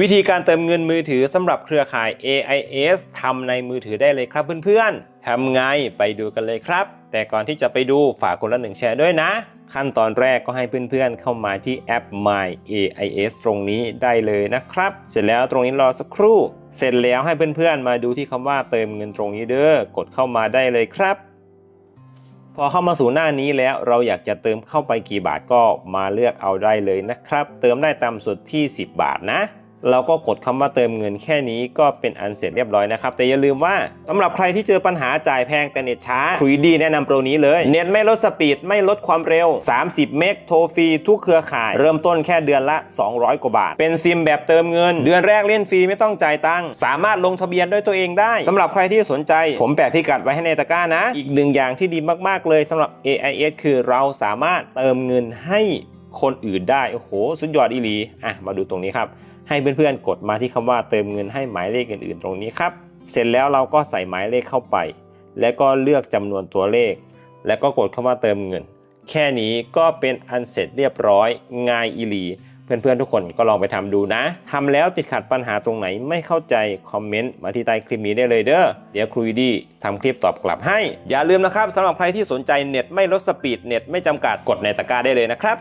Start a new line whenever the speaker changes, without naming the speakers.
วิธีการเติมเงินมือถือสำหรับเครือข่าย AIS ทำในมือถือได้เลยครับเพื่อนๆ ทำไงไปดูกันเลยครับ แต่ก่อนที่จะไปดูฝากคนละหนึ่งแชร์ด้วยนะ ขั้นตอนแรกก็ให้เพื่อนๆ เข้ามาที่แอป My AIS ตรงนี้ได้เลยนะครับ เสร็จแล้วตรงนี้รอสักครู่ เสร็จแล้วให้เพื่อนๆ มาดูที่คำว่าเติมเงินตรงนี้เด้อ กดเข้ามาได้เลยครับ พอเข้ามาสู่หน้านี้แล้วเราอยากจะเติมเข้าไปกี่บาทก็มาเลือกเอาได้เลยนะครับ เติมได้ตามสุดที่ 10 บาทนะ เราก็กดคำว่าเติมเงินแค่นี้ก็เป็นอันเสร็จเรียบร้อยนะครับ แต่อย่าลืมว่าสำหรับใครที่เจอปัญหาจ่ายแพงแต่เน็ตช้าคุยดีแนะนำโปรนี้เลย เน็ตไม่ลดสปีดไม่ลดความเร็ว 30 เมกโทรฟรีทุกเครือข่าย เริ่มต้นแค่เดือนละ 200 กว่าบาท เป็นซิมแบบเติมเงิน เดือนแรกเล่นฟรีไม่ต้องจ่ายตังค์สามารถลงทะเบียนด้วยตัวเองได้สำหรับใครที่สนใจ ผมแปะพิกัดไว้ให้ในตะกร้านะ อีกหนึ่งอย่างที่ดีมากๆเลยสำหรับ AIS คือเราสามารถเติมเงินให้คนอื่นได้โอ้โหสุดยอดอีหลีอะมาดูตรงนี้ครับ ให้เพื่อนๆกดมาที่คำว่าเติมเงินให้หมายเลขอื่นๆ ตรงนี้ครับ เสร็จแล้วเราก็ใส่หมายเลขเข้าไป แล้วก็เลือกจำนวนตัวเลข แล้วก็กดคำว่าเติมเงิน แค่นี้ก็เป็นอันเสร็จเรียบร้อยง่ายอีหลีเพื่อนๆทุกคนก็ลองไปทำดูนะทำแล้วติดขัดปัญหาตรงไหนไม่เข้าใจคอมเมนต์มาที่ใต้คลิปนี้ได้เลยเด้อ เดี๋ยวครูดีทำคลิปตอบกลับให้ อย่าลืมนะครับสำหรับใครที่สนใจเน็ตไม่ลดสปีดเน็ตไม่จำกัดกดในตะกร้าได้เลยนะครับ